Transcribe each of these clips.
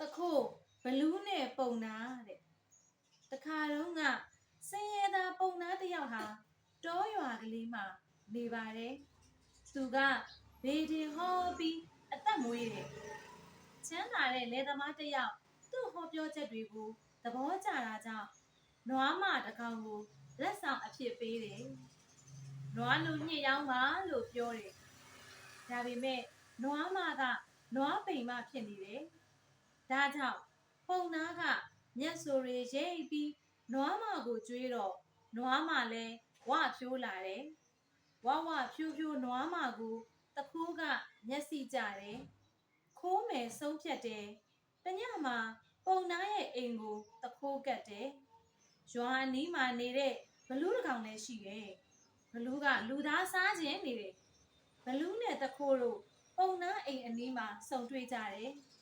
တခို့ဘလူးနဲ့ပုံနာတဲ့တခါတော့ကစင်ရသာပုံနာတစ်ယောက်ဟာတောရွာကလေးမှာနေပါတယ်သူကဘေဒီဟောပြီးအသက်မွေးတယ်ချမ်းသာတဲ့လယ်သမားတစ်ယောက်သူ့ဟောပြောချက်တွေကိုသဘောကျတာကြောင့်နွားမတစ်ကောင်ကိုလက်ဆောင်အဖြစ်ပေးတယ်နွားလူညစ်ရောင်းပါလို့ပြောတယ်ဒါပေမဲ့နွားမကနွားပိန်မဖြစ်နေတယ် ဒါကြောင့်ပုံနာကမျက်စိုးတွေရိပ်ပြီးနွားမကိုကျွေးတော့နွားမလည်းဝဖြိုးလာတယ်။ဝဝဖြိုးဖြိုးနွားမကိုတခိုးကမျက်စိကြတယ်။ခိုးမယ်ဆုံးဖြတ်တယ်။တညမှာပုံနာရဲ့အိမ်ကိုတခိုးကတ်တယ်။ရွာအနီးမှာနေတဲ့ဘလူးတစ်ကောင်လည်းရှိတယ်။ဘလူးကလူသားစားခြင်းနေတယ်။ဘလူးနဲ့တခိုးတို့ပုံနာအိမ်အနီးမှာစုံတွေ့ကြတယ်။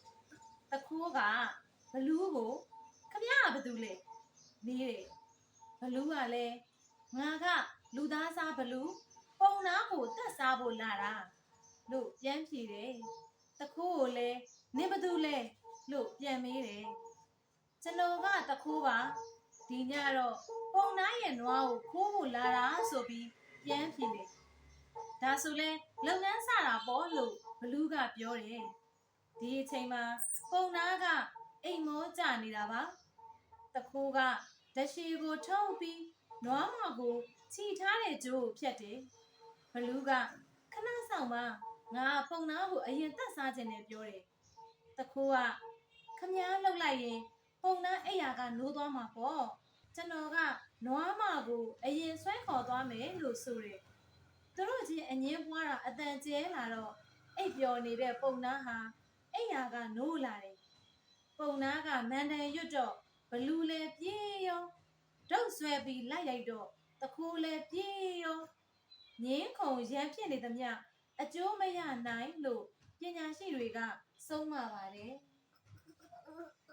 တခိုးကဘလူးကိုခမရဘာတူလဲနေတယ်ဘလူးကလည်းငါကလူသားစားဘလူးပုံနာကိုတက်စားဖို့လာတာလို့ပြန်ဖြေတယ်တခိုးကိုလည်းနင်ဘာတူလဲလို့ပြန်မေးတယ်ကျွန်တော်ကတခိုးပါဒီညတော့ပုံနာရဲ့နွားကိုခိုးဖို့လာတာဆိုပြီးပြန်ဖြေတယ်ဒါဆိုလဲလုပ်ငန်းစတာပေါ့လို့ဘလူးကပြောတယ် ဒီအချိန်မှာပုံနာကအိမ်မောကြနေတာပါတခိုးကဓရှိကိုထုတ်ပြီးနွားမကိုခြိထားတဲ့ကြိုးကိုဖြတ်တယ်ဘလူးကခဏဆောင်ပါငါပုံနာကိုအရင်တက်စားခြင်းနဲ့ပြောတယ်တခိုးကခမည်းလှုပ်လိုက်ရင်ပုံနာအိယာကနိုးသွားမှာပေါ့ကျွန်တော်ကနွားမကိုအရင်ဆွဲခေါ်သွားမယ်လို့ဆိုတယ်သူတို့ချင်းအငင်းပွားတာအတန်ကျဲလာတော့အိပ်ပျော်နေတဲ့ပုံနာဟာ အဲ့ရကနိုးလာတယ်။ပုံနာကမန်တန်ရွတ်တော့ဘလူးလဲပြေးရောဒုတ်ဆွဲပြီးလိုက်ရိုက်တော့တခိုးလဲပြေးရောငင်းခုံရန်ဖြစ်နေသမျှအကျိုးမရနိုင်လို့ပညာရှိတွေကဆုံးမပါတယ်။